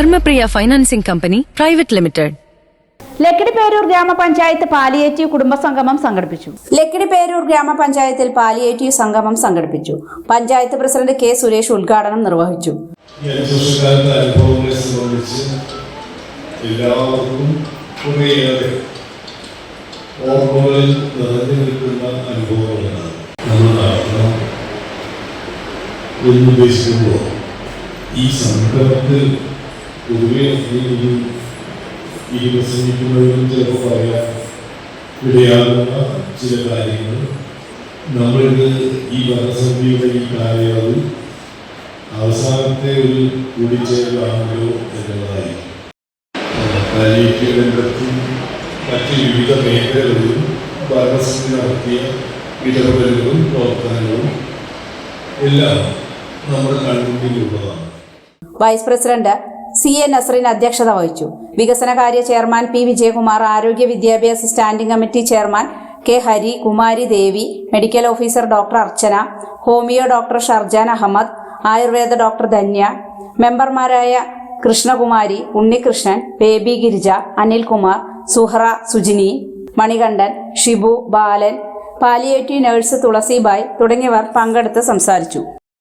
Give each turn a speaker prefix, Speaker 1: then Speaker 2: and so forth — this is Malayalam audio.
Speaker 1: Dharmapriya financing company private limited.
Speaker 2: Lakkidi Perur ഗ്രാമപഞ്ചായത്ത് പാലിയേറ്റീവ് കുടുംബസംഗമം സംഘടിപ്പിച്ചു. ലക്കിടി പേരൂർ ഗ്രാമപഞ്ചായത്തിൽ പാലിയേറ്റീവ് സംഗമം സംഘടിപ്പിച്ചു. പഞ്ചായത്ത് പ്രസിഡന്റ് കെ സുരേഷ് ഉദ്ഘാടനം നിർവഹിച്ചു.
Speaker 3: എല്ലാവർക്കും കുറേയേറെ ഓർമ്മകളിൽ നിറഞ്ഞു നിൽക്കുന്ന അനുഭവങ്ങളാണ് ഈ സംരംഭത്തിൽ പൊതുവെ ഈ ഈ പ്രസംഗിക്കുമ്പോഴും ചിലപ്പോൾ പറയാൻ ഇടയാകുന്ന ചില കാര്യങ്ങൾ. നമ്മളിത് ഈ ഭരണസമിതിയുടെ ഈ കാലയളവിൽ അവസാനത്തെ ഒരു കൂടിച്ചേരലാണല്ലോ എന്നുള്ളതായി. രംഗത്തും മറ്റ് വിവിധ മേഖലകളിലും ഭരണസമിതി നടത്തിയ ഇടപെടലുകളും പ്രവർത്തനങ്ങളും എല്ലാം നമ്മുടെ കൺമുന്നിലുള്ളതാണ്.
Speaker 2: Vice president C A Nasrin അധ്യക്ഷത വഹിച്ചു. വികസനകാര്യ ചെയർമാൻ പി വിജയകുമാർ ആരോഗ്യ വിദ്യാഭ്യാസ standing committee chairman K Hari Kumari Devi medical officer doctor Archana homeo doctor Sharjan Ahammed Ayurveda doctor Dhanya മെമ്പർമാരായ കൃഷ്ണകുമാരി ഉണ്ണികൃഷ്ണൻ ബേബി ഗിരിജ അനിൽകുമാർ സുഹറ സുജിനി മണികണ്ഠൻ ഷിബു ബാലൻ പാലിയേറ്റീവ് നഴ്സ് തുളസിബായ് തുടങ്ങിയവർ പങ്കെടുത്ത് സംസാരിച്ചു.